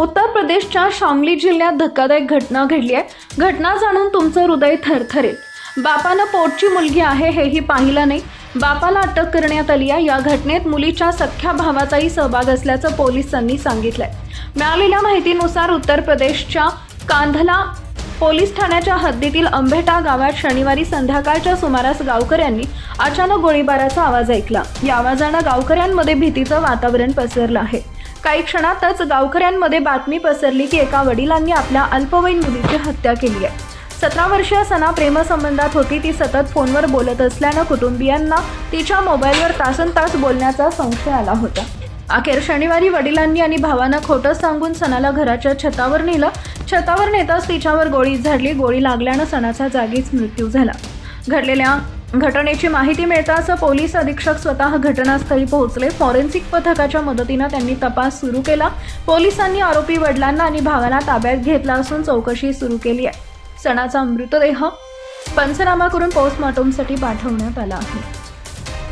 उत्तर प्रदेशच्या शामली जिल्ह्यात धक्कादायक घटना घडली आहे. घटना जाणून तुमचं हृदय थरथरेल. बापानं पोटची मुलगी आहे हेही पाहिलं नाही. बापाला अटक करण्यात आली आहे. या घटनेत मुलीच्या सख्ख्या भावाचाही सहभाग असल्याचं पोलिसांनी सांगितलंय. मिळालेल्या माहितीनुसार उत्तर प्रदेशच्या कांधला पोलीस ठाण्याच्या हद्दीतील अंबेटा गावात शनिवारी संध्याकाळच्या सुमारास गावकऱ्यांनी अचानक गोळीबाराचा आवाज ऐकला. या आवाजानं गावकऱ्यांमध्ये भीतीचं वातावरण पसरलं आहे. काही क्षणातच गावकऱ्यांमध्ये बातमी पसरली की एका वडिलांनी आपल्या अल्पवयीन मुलीची हत्या केली आहे. सतरा वर्षीय सना प्रेमसंबंधात होती. ती सतत फोनवर बोलत असल्यानं कुटुंबियांना तिच्या मोबाईलवर तासन तास बोलण्याचा संशय आला होता. अखेर शनिवारी वडिलांनी आणि भावानं खोटं सांगून सणाला घराच्या छतावर नेलं. छतावर नेताच तिच्यावर गोळी झाडली. गोळी लागल्यानं सणाचा जागीच मृत्यू झाला. घडलेल्या घटनेची माहिती मिळताच पोलीस अधीक्षक स्वतः घटनास्थळी पोहोचले. फॉरेन्सिक पथकाच्या मदतीनं त्यांनी तपास सुरू केला. पोलिसांनी आरोपी वडिलांना आणि भावांना ताब्यात घेतला असून चौकशी सुरू केली आहे. सणाचा मृतदेह पंचनामा करून पोस्टमॉर्टमसाठी पाठवण्यात आला आहे.